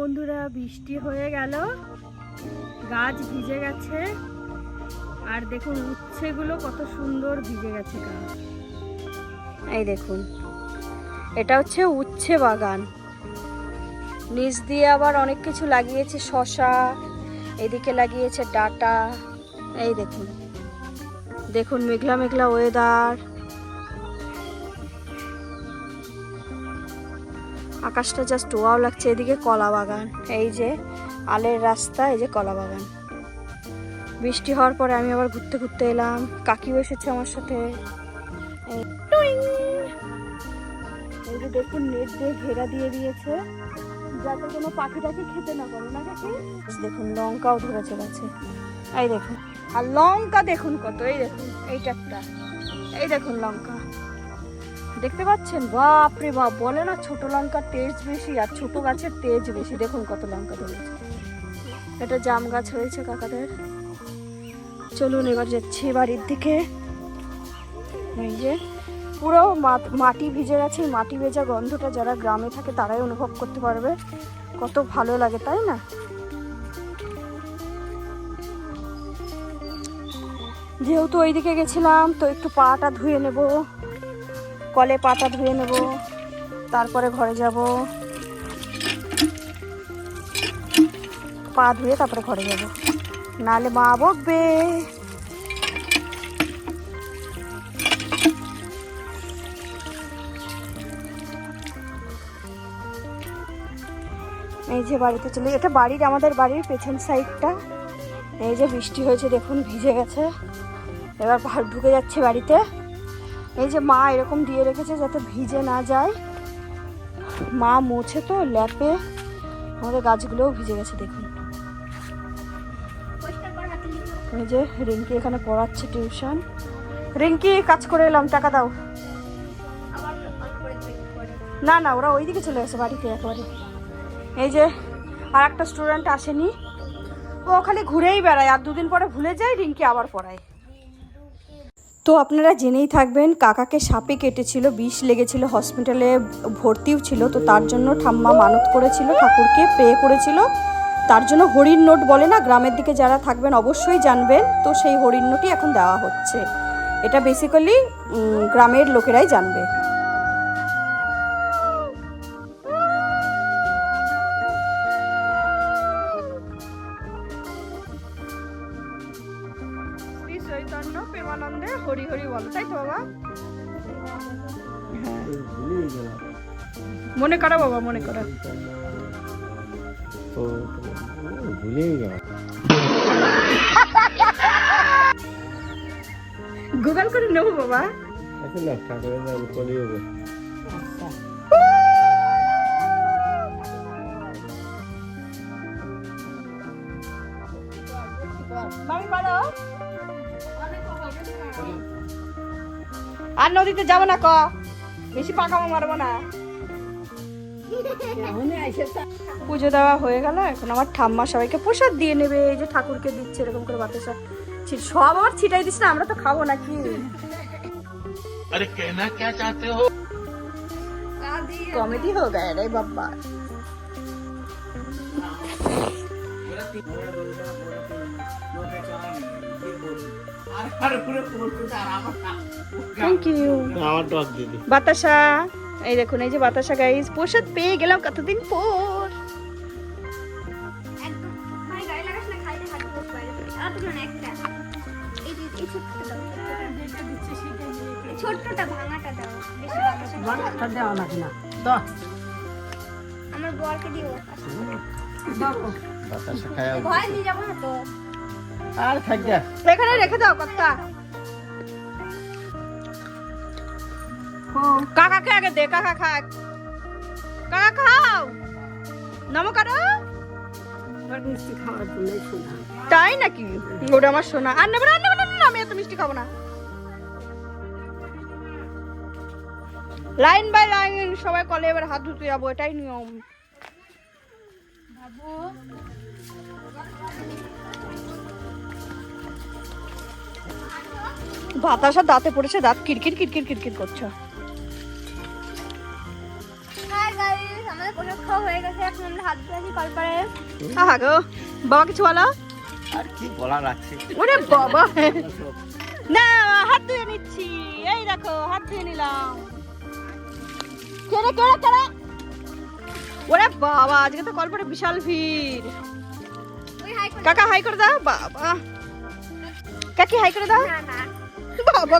বন্ধুরা, বৃষ্টি হয়ে গেল। গাছ ভিজে গেছে। আর দেখুন, উচ্ছেগুলো কত সুন্দর ভিজে গেছে গাছ। এই দেখুন, এটা হচ্ছে উচ্ছে বাগান। নিচ দিয়ে আবার অনেক কিছু লাগিয়েছে, শশা, এদিকে লাগিয়েছে ডাটা। এই দেখুন দেখুন মেঘলা মেঘলা ওয়েদার আকাশটা জাস্ট ওয়াও লাগছে এদিকে কলা বাগান। এই যে আলের রাস্তা, এই যে কলা বাগান। বৃষ্টি হওয়ার পরে আমি আবার ঘুরতে ঘুরতে এলাম। কাকিও এসেছে আমার সাথে। এই দেখুন, নেট দিয়ে ঘেরা দিয়ে দিয়েছে। যাতে কোনো পাখি টাখি খেতে না পারে, না কাকি? দেখুন, লঙ্কাও ধরেছে গাছে এই দেখুন, আর লঙ্কা দেখুন কত, এই দেখুন, এইটা একটা। এই দেখুন, লঙ্কা। দেখতে পাচ্ছেন? বাপ রে বাপ, বলে না ছোট লঙ্কার তেজ বেশি আর ছোট গাছের তেজ বেশি। দেখুন কত লঙ্কা ধরেছে। এটা জাম গাছ হয়েছে কাকাদের। চলুন এবার যাচ্ছি বাড়ির দিকে। এই যে, পুরো মাটি ভিজে গেছে। মাটি ভেজা গন্ধটা যারা গ্রামে থাকে তারাই অনুভব করতে পারবে। কত ভালো লাগে, তাই না? যেহেতু ওইদিকে গেছিলাম, তো একটু পাটা ধুয়ে নেব। কলে পাতা ধুয়ে নেব, তারপরে ঘরে যাব। পা ধুয়ে তারপরে ঘরে যাব। নালে মা বকবে। এই যে বাড়িতে চলে এটা বাড়ির, আমাদের বাড়ির পেছন সাইডটা। এই যে বৃষ্টি হয়েছে, দেখুন, ভিজে গেছে। এবার ভাত ঢুকে যাচ্ছে বাড়িতে। এই যে মা এরকম দিয়ে রেখেছে যাতে ভিজে না যায়। মা মোছে তো, ল্যাপে। আমাদের গাছগুলোও ভিজে গেছে, দেখুন। এই যে রিঙ্কি এখানে পড়াচ্ছে টিউশন। রিঙ্কি, কাজ করে এলাম, টাকা দাও। না না, ওরা ওইদিকে চলে গেছে, বাড়িতে একবারে। এই যে আর একটা স্টুডেন্ট আসেনি। ও খালি ঘুরেই বেড়ায়, আর দুদিন পরে ভুলে যায়, রিঙ্কি আবার পড়ায়। তো আপনারা জেনেই থাকবেন, কাকাকে সাপে কেটেছিল, বিষ লেগেছিল হসপিটালে ভর্তিও ছিল, তো তার জন্য ঠাম্মা মানত করেছিল, ঠাকুরকে প্রে করেছিল। তার জন্য হরিণ নোট বলে না, গ্রামের দিকে যারা থাকবেন অবশ্যই জানবেন। তো সেই হরিণ নোটই এখন দেওয়া হচ্ছে। এটা বেসিক্যালি গ্রামের লোকেরাই জানবে। প্রেমানন্দে হরি হরি বল, তাই তো বাবা? মনে করো বাবা, মনে করো। গুগল করে নেব বাবা। আসলে ঠাকুরের আর নদীতে যাবো না ক বেশি পাকামো মারবো না পুজো দেওয়া হয়ে গেল এখন আমার ঠাম্মা সবাইকে প্রসাদ দিয়ে নেবে এই যে ঠাকুরকে দিচ্ছে এরকম করে বাতাসা ছি- সব আবার ছিটাই দিস না আমরা তো খাবো নাকি अरे कहना क्या चाहते हो कॉमेडी हो गया रे बाबा থ্যাংক ইউ আমার টক দিদি বাতাসা এই দেখুন এই যে বাতাসা গাইস প্রসাদ পেয়ে গেলাম কতদিন পর। একদম। গায়ে লাগাস না খাইলে হাত দিয়ে বাইরে পড়ে আর তো না ছোট্টটা দাও। ছোট্টটা ভাঙাটা দাও। আমার বরকে দিও। বাতাসা খায়া ভয় দিয়ে যাব না তো? আর থাক যা। এখানে রেখে দাও কত্তা কাকাকে আগে দে কাকা খাক কাকা খাও। নমো করো? তাই নাকি? ওটা আমার সোনা। আর নেব না আর নেব না, না, আমি এত মিষ্টি খাব না। লাইন বাই লাইন সবাই কলে এবার হাত ধুতে যাব এটাই নিয়ম। বাতাসা দাঁতে পড়েছে দাঁত কিরকির কিরকির কিরকির করছে। হয়ে বাবা কিছু বলো? আর কি ওরে বাবা। না হাত ধুয়ে নিচ্ছি। এই দেখো হাত ধুয়ে নিলাম। কেড়ে কেড়ে কেড়ে। ওরে বাবা আজকে তো কলপারে বিশাল ভিড়। ওই হাই করে কাকা হাই করে দাও। বাবা। কাকি হাই করে দাও। বাবা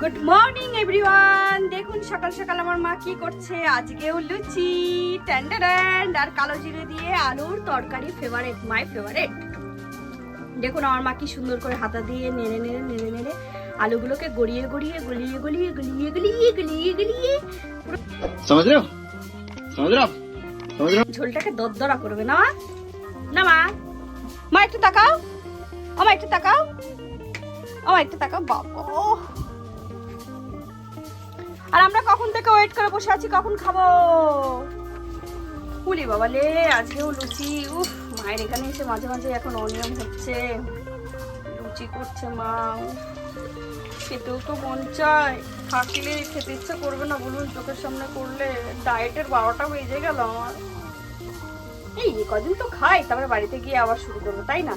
গুড মর্নিং এভরিওয়ান দেখুন সকাল সকাল আমার মা কি করছে? আজকেও লুচি ট্যান্ডারান্ড আর কালো জিরে দিয়ে আলুর তরকারি ফেভারেট মাই ফেভারেট দেখুন আমার মা কি সুন্দর করে হাতা দিয়ে নেড়ে নেড়ে নেড়ে নেড়ে আলুগুলোকে গড়িয়ে গড়িয়ে গলিয়ে গলিয়ে গলিয়ে গলিয়ে গলিয়ে গলিয়ে। সমাজ রাও ঝোলটাকে দরদরা করবে না? না মা। মা, একটু তাকাও। আমা একটু তাকাও। আমা একটু তাকাও। বাবা। আর আমরা কখন থেকে ওয়েট করে বসে আছি, কখন খাব? পুলি বাবা লে, আজকেও লুচি। উফ, মায়ের এখানে এসে মাঝে মাঝে এখন অনিয়ম হচ্ছে। লুচি করছে মা। খেতেও তো মন চায়। থাকলে খেতে ইচ্ছা করবে না বলুন, চোখের সামনে করলে। ডায়েটের বারোটা বেজে গেল আমার। এই কদিন তো খাই তারপরে বাড়িতে গিয়ে আবার শুরু করব তাই না?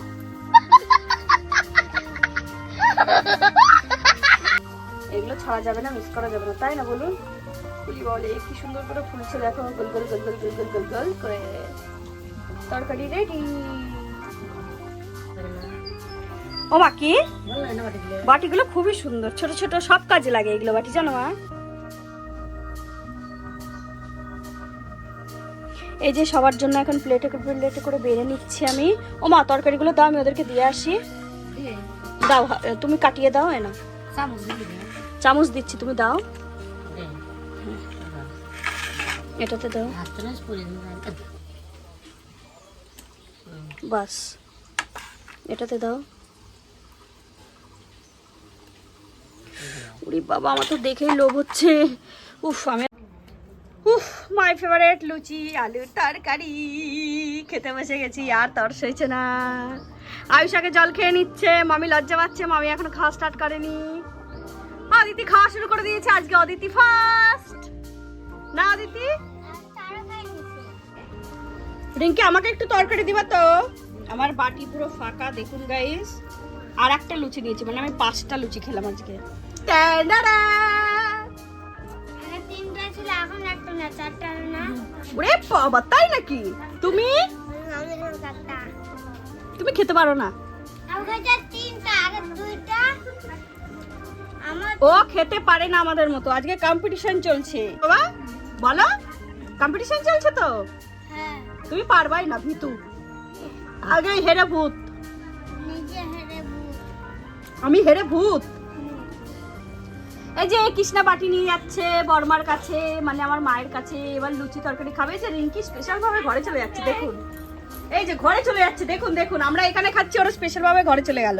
এগুলো ছাড়া যাবে না মিস করা যাবে না তাই না বলুন? ফুলি বলে কি সুন্দর করে ফুলছে দেখো গোল গোল গোল গোল গোল গোল গোল গোল করে। তরকারি রেডি ও মা কি? বাটিগুলো খুবই সুন্দর ছোট ছোট সব কাজে লাগে এগুলো বাটি জানো মা? এই যে সবার জন্য এখন প্লেটে প্লেটে করে বেড়ে নিচ্ছি আমি। ও মা, তরকারিগুলো দাও, আমি ওদেরকে দিয়ে আসি। দাও তুমি কাটিয়ে দাও, এ না চামচ দিচ্ছি, তুমি দাও। এটাতে দাও। বাস, এটাতে দাও। উরি বাবা, আমার তো দেখেই লোভ হচ্ছে। উফ, আমি মাই ফেভারিট লুচি, আলুর তরকারি। খেতে বসে গেছি, আর তরস হয়েছে না। আয়ুষাকে জল খেয়ে নিচ্ছে, মামি লজ্জা পাচ্ছে, মামি এখনও খাওয়া স্টার্ট করেনি। অদিতি খাওয়া শুরু করে দিয়েছে, আজকে অদিতি ফার্স্ট না, অদিতি? তারা রিঙ্কি, আমাকে একটু তরকারি দিবা তো। আমার বাটি পুরো ফাঁকা, দেখুন গাইস আর একটা লুচি নিয়েছি মানে আমি পাঁচটা লুচি খেলাম আজকে। না চারটা না। ওরে বাবা তাই নাকি? তুমি? তুমি খেতে পারো না। ও খেতে পারে না আমাদের মতো। আজকে কম্পিটিশন চলছে। বাবা বলো কম্পিটিশন চলছে তো? হ্যাঁ। তুমি পারবাই না ভিতু। আগে হেরে ভূত। আমি হেরে ভূত। এই যে কৃষ্ণা বাটি নিয়ে যাচ্ছে বর্মার কাছে মানে আমার মায়ের কাছে এবার লুচি তরকারি খাবে। যে রিঙ্কি স্পেশাল ভাবে ঘরে চলে যাচ্ছে দেখুন। এই যে ঘরে চলে যাচ্ছে দেখুন দেখুন আমরা এখানে খাচ্ছি ওরা স্পেশাল ভাবে ঘরে চলে গেল।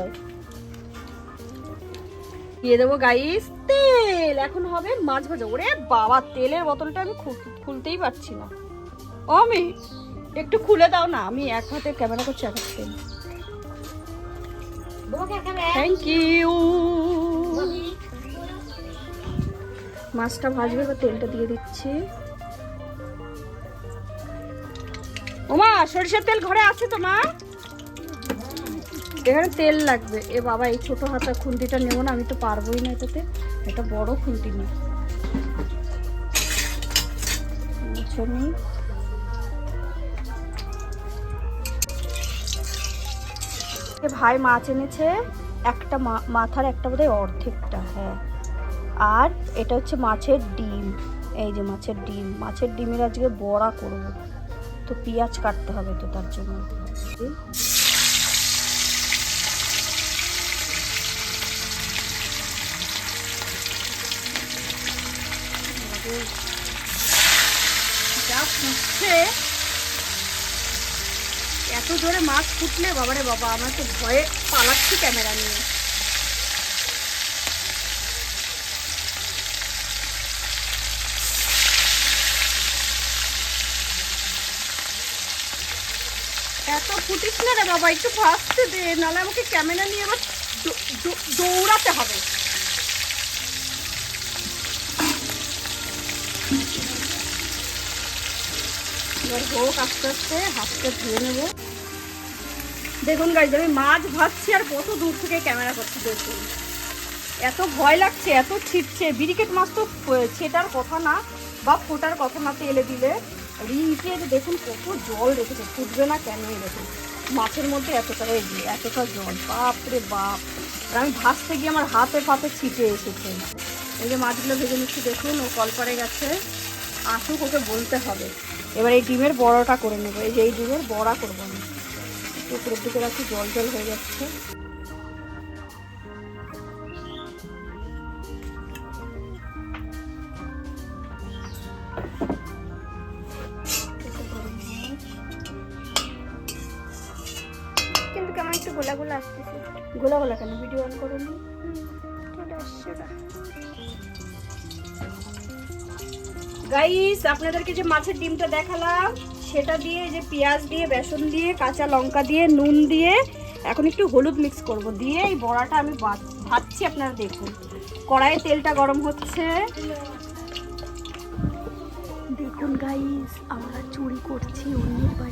দিয়ে দেবো গাইস তেল। এখন হবে মাছ ভাজা। ওরে বাবা তেলের বোতলটা আমি খুলতেই পারছি না। ও আমি একটু খুলে দাও না আমি এক হাতে ক্যামেরা করছি এক হাতে থ্যাংক ইউ মাছটা ভাজবে, এবার তেলটা দিয়ে দিচ্ছি। ওমা, সরিষার তেল ঘরে আছে তো, মা? এখানে তেল লাগবে। এ বাবা, এই ছোট হাতা খুন্তিটা নেব না, আমি তো পারবোই না এটাতে। এটা বড় খুন্তি নি। ভাই মাছ এনেছে, একটা মাথার একটা বোধহয় অর্ধেকটা হ্যাঁ। আর এটা হচ্ছে মাছের ডিম। এই যে মাছের ডিম। মাছের ডিমের আজকে বড়া করব। তো পেঁয়াজ কাটতে হবে তো তার জন্য। ফুটছে। এত জোরে মাছ ফুটলে, বাবারে বাবা, আমার তো ভয়ে পালাচ্ছি ক্যামেরা নিয়ে এত ফুটিস না রে বাবা, একটু ভাসতে দে নাহলে আমাকে ক্যামেরা নিয়ে আবার দৌড়াতে হবে। এবার হোক, আস্তে আস্তে হাতটা ধুয়ে নেব। দেখুন গাইজ আমি মাছ ভাজছি আর কত দূর থেকে ক্যামেরা করছি, দেখুন। এত ভয় লাগছে, এত ছিটছে। বিরিকেট মাছ তো ছেটার কথা না, বা ফোটার কথা না তেলে দিলে। রিঙ্কে যে দেখুন কত জল রেখেছে ফুটবে না কেন দেখুন? মাছের মধ্যে এতটা এই এতটা জল, বাপ রে বাপ। আর আমি ভাসতে গিয়ে আমার হাতে ফাতে ছিটে এসেছে। এই যে মাছগুলো ভেজে নিচ্ছি, দেখুন, ও কল করে গেছে। আসুক, ওকে বলতে হবে। এবার এই ডিমের বড়াটা করে নেব। এই যে এই ডিমের বড়া করব আমি। একটু উপরের দিকে রাখি, জল জল হয়ে যাচ্ছে। একটু গোলা গোলা আসতেছে। গোলা গোলা কেন? ভিডিও অন করুন। গাইস আপনাদেরকে যে মাছের ডিমটা দেখালাম, সেটা দিয়ে যে পেঁয়াজ দিয়ে, বেসন দিয়ে, কাঁচা লঙ্কা দিয়ে, নুন দিয়ে, এখন একটু হলুদ মিক্স করব। দিয়ে এই বড়াটা আমি ভাজ- ভাজছি, আপনারা দেখুন। কড়াইয়ে তেলটা গরম হচ্ছে। দেখুন গাইস আমরা চুরি করছি অন্যের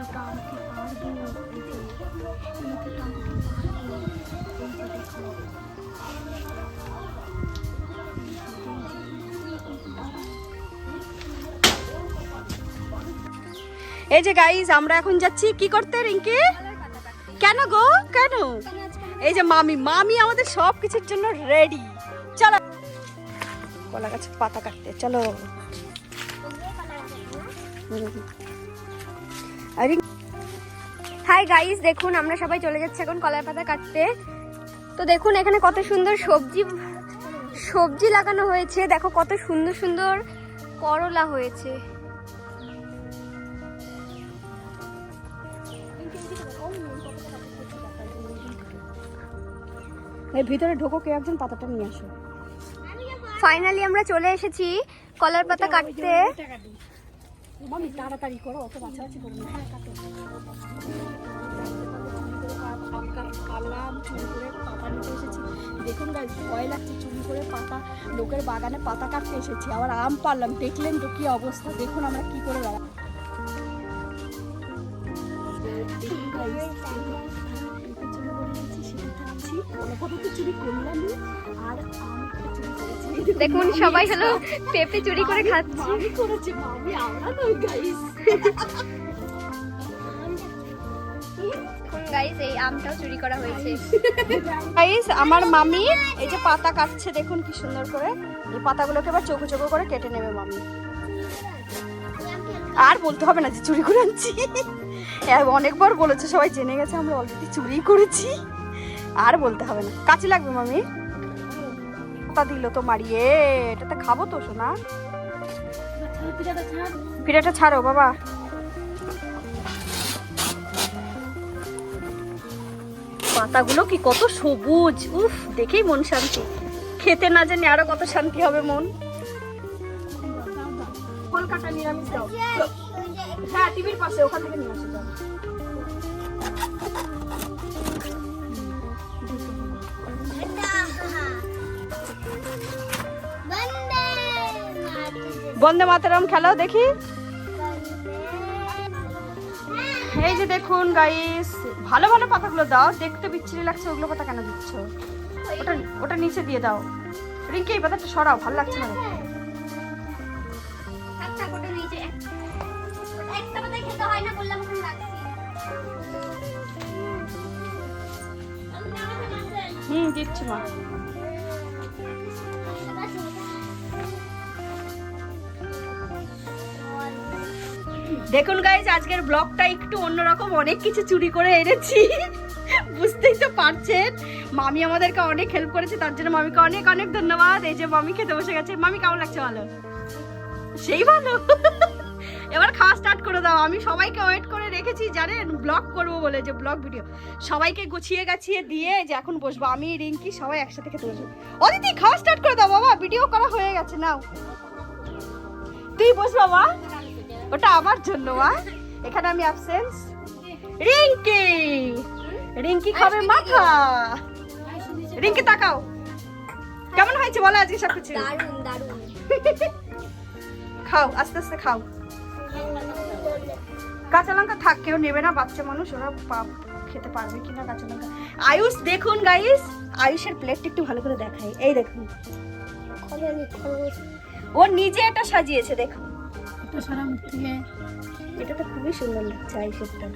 এই যে এই যে গাইস আমরা এখন যাচ্ছি। কি করতে রিঙ্কি? কেন গো? কেন? এই যে মামি মামি আমাদের সব কিছুর জন্য রেডি চলো। কলা গাছের পাতা কাটতে, চলো। হাই গাইস দেখুন আমরা সবাই চলে যাচ্ছি এখন কলার পাতা কাটতে। তো দেখুন এখানে কত সুন্দর সবজি সবজি লাগানো হয়েছে। দেখো কত সুন্দর সুন্দর করলা হয়েছে। এই ভিতরে ঢোকো কে একজন পাতাটা নিয়ে আসো। ফাইনালি আমরা চলে এসেছি কলার পাতা কাটতে। মামি, তাড়াতাড়ি করো, অত বাছাবাছি করো না। হ্যাঁ কাটো। করে পাতা এসেছি। দেখুন ভয় লাগছে চুরি করে পাতা, লোকের বাগানে পাতা কাটতে এসেছি। আবার আম পারলাম দেখলেন তো কি অবস্থা? দেখুন আমরা কি করে দেখুন সবাই হলো পেঁপে চুরি করে খাচ্ছে। গাইস এই আমটাও চুরি করা হয়েছে। গাইস আমার মামি এই যে পাতা কাটছে দেখুন কি সুন্দর করে। এই পাতাগুলোকে এবার চোখো চোখো করে কেটে নেবে মামি। আর বলতে হবে না যে চুরি করে আনছি। হ্যাঁ, অনেকবার বলেছে সবাই জেনে গেছে আমরা অলরেডি চুরি করেছি। আর বলতে হবে না। কাছে লাগবে মামি? পাতা দিল তো মারিয়ে এটাতে খাব তো শোনা পিঠাটা ছাড়ো, বাবা। পাতাগুলো কি কত সবুজ। উফ, দেখেই মন শান্তি। খেতে না জানি আরও কত শান্তি হবে মন। কলকাতা নিরামিষ দাও। হ্যাঁ টিভির পাশে, ওখান থেকে নিয়ে আসো বন্দে মাতারাম খেলাও দেখি। এই যে দেখুন গাইস ভালো ভালো পাতাগুলো দাও দেখতে বিচ্ছিরি লাগছে ওগুলো পাতা কেন দিচ্ছ? ওটা ওটা নিচে দিয়ে দাও। রিঙ্কি এই পাতাটা সরাও ভালো লাগছে না দেখতে। দিচ্ছি কোটা দেখুন গাইজ আজকের ব্লগটা একটু অন্যরকম, অনেক কিছু চুরি করে এনেছি। বুঝতেই তো পারছেন। মামি আমাদেরকে অনেক হেল্প করেছে, তার জন্য মামিকে অনেক অনেক ধন্যবাদ। এই যে মামি খেতে বসে গেছে। মামি, কেমন লাগছে ভালো সেই ভালো। এবার খাওয়া স্টার্ট করে দাও। আমি সবাইকে ওয়েট করে রেখেছি, জানেন ব্লগ করব বলে, যে ব্লগ ভিডিও সবাইকে গুছিয়ে গাছিয়ে দিয়ে, যে এখন বসবো। আমি, রিঙ্কি সবাই একসাথে খেতে বসবো। অদিতি, খাওয়া স্টার্ট করে দাও বাবা। ভিডিও করা হয়ে গেছে, নাও। তুই বস বাবা। ওটা আমার জন্য মা। এখানে আমি অ্যাবসেন্স রিঙ্কি! রিঙ্কি খাবে মাথা। রিঙ্কি তাকাও। কেমন হয়েছে বলো আজকে সব কিছু খাও আস্তে আস্তে খাও। কাঁচা লঙ্কা থাক কেউ নেবে না বাচ্চা মানুষ ওরা খেতে পারবে কিনা কাঁচা লঙ্কা। আয়ুষ দেখুন গাইস আয়ুষের প্লেটটা একটু ভালো করে দেখাই। এই দেখুন। ও নিজে এটা সাজিয়েছে দেখুন। এটা তো খুবই সুন্দর লাগছে আয়ুষেরটা।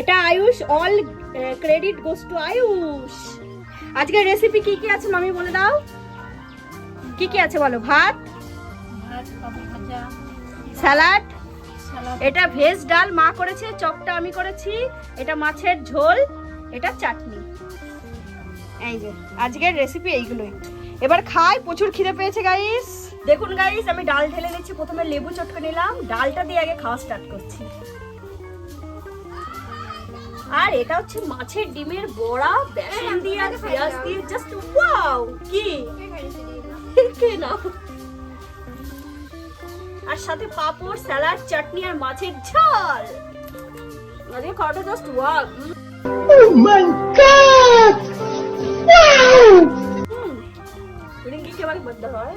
এটা Ayush all credit goes to Ayush. আজকে রেসিপি কি কি আছে মামি বলে দাও? কি কি আছে বলো? ভাত? স্যালাড? এটা ভেজ ডাল মা করেছে চপটা আমি করেছি। এটা মাছের ঝোল এটা চাটনি। এই যে আজকের রেসিপি এইগুলোই। এবার খাই প্রচুর খিদে পেয়েছে গাইস দেখুন গাইস আমি ডাল ঢেলে নিচ্ছি প্রথমে লেবু চটকে নিলাম। ডালটা দিয়ে আগে খাওয়া স্টার্ট করছি। আর এটা হচ্ছে মাছের ডিমের বড়া বেসন দিয়ে আর পেঁয়াজ দিয়ে জাস্ট ওয়াও কি? কে না আর সাথে পাঁপড় স্যালাড চাটনি আর মাছের ঝাল। আজকে খাওয়াটা জাস্ট ওয়াও রিঙ্কি কেমন বদ্ধ হয়।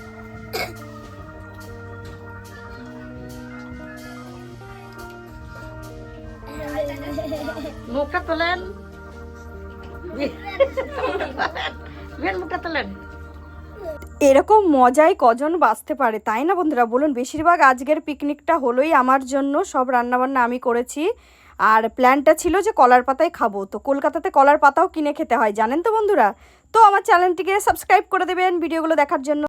মুখটা তোলেন। মুখটা তোলেন। এরকম মজায় কজন বাঁচতে পারে, তাই না বন্ধুরা? বলুন, বেশিরভাগ আজকের পিকনিকটা হলোই আমার জন্য, সব রান্নাবান্না আমি করেছি। আর প্ল্যানটা ছিল যে কলার পাতায় খাব। তো কলকাতাতে কলার পাতাও কিনে খেতে হয়, জানেন তো বন্ধুরা? তো আমার চ্যানেলটিকে সাবস্ক্রাইব করে দেবেন ভিডিওগুলো দেখার জন্য।